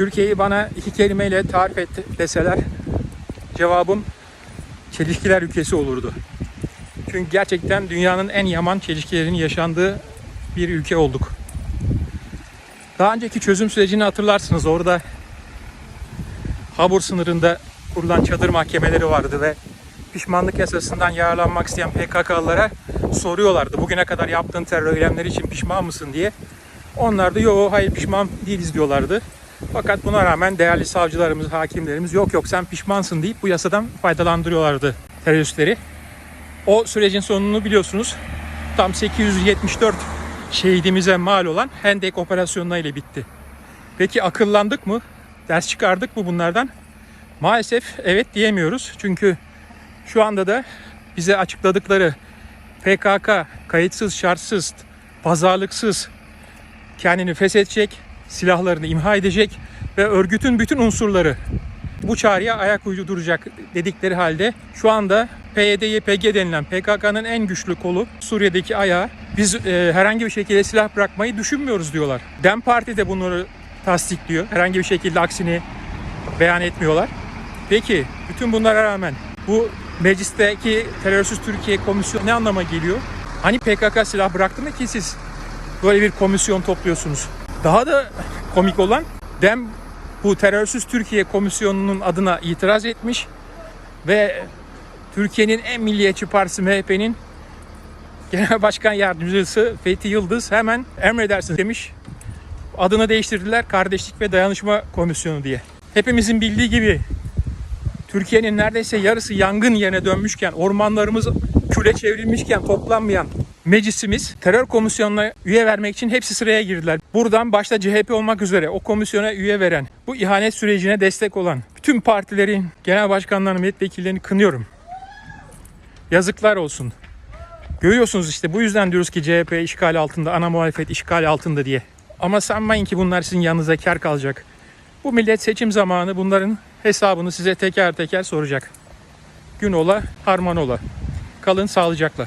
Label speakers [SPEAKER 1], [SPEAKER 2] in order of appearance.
[SPEAKER 1] Türkiye'yi bana iki kelimeyle tarif et deseler cevabım çelişkiler ülkesi olurdu. Çünkü gerçekten dünyanın en yaman çelişkilerin yaşandığı bir ülke olduk. Daha önceki çözüm sürecini hatırlarsınız. Orada Habur sınırında kurulan çadır mahkemeleri vardı ve pişmanlık yasasından yararlanmak isteyen PKK'lılara soruyorlardı. Bugüne kadar yaptığın terör eylemleri için pişman mısın diye. Onlar da yok hayır pişman değiliz diyorlardı. Fakat buna rağmen değerli savcılarımız, hakimlerimiz yok yok sen pişmansın deyip bu yasadan faydalandırıyorlardı teröristleri. O sürecin sonunu biliyorsunuz. Tam 874 şehidimize mal olan Hendek operasyonu ile bitti. Peki akıllandık mı? Ders çıkardık mı bunlardan? Maalesef evet diyemiyoruz. Çünkü şu anda da bize açıkladıkları PKK kayıtsız, şartsız, pazarlıksız kendini feshedecek, silahlarını imha edecek ve örgütün bütün unsurları bu çağrıya ayak uyduracak dedikleri halde şu anda PYD-YPG denilen PKK'nın en güçlü kolu Suriye'deki ayağı biz e, herhangi bir şekilde silah bırakmayı düşünmüyoruz diyorlar. DEM Parti de bunları tasdikliyor. Herhangi bir şekilde aksini beyan etmiyorlar. Peki bütün bunlara rağmen bu meclisteki terörsüz Türkiye komisyonu ne anlama geliyor? Hani PKK silah bıraktı mı ki siz böyle bir komisyon topluyorsunuz? Daha da komik olan DEM bu terörsüz Türkiye komisyonunun adına itiraz etmiş ve Türkiye'nin en milliyetçi partisi MHP'nin Genel Başkan Yardımcısı Fethi Yıldız hemen emredersin demiş. Adını değiştirdiler Kardeşlik ve Dayanışma Komisyonu diye. Hepimizin bildiği gibi Türkiye'nin neredeyse yarısı yangın yerine dönmüşken, ormanlarımız küle çevrilmişken toplanmayan meclisimiz terör komisyonuna üye vermek için hepsi sıraya girdiler. Buradan başta CHP olmak üzere o komisyona üye veren, bu ihanet sürecine destek olan bütün partilerin genel başkanlarını, milletvekillerini kınıyorum. Yazıklar olsun. Görüyorsunuz işte bu yüzden diyoruz ki CHP işgal altında, ana muhalefet işgal altında diye. Ama sanmayın ki bunlar sizin yanınıza kar kalacak. Bu millet seçim zamanı bunların hesabını size teker teker soracak. Gün ola, harman ola. Kalın sağlıcakla.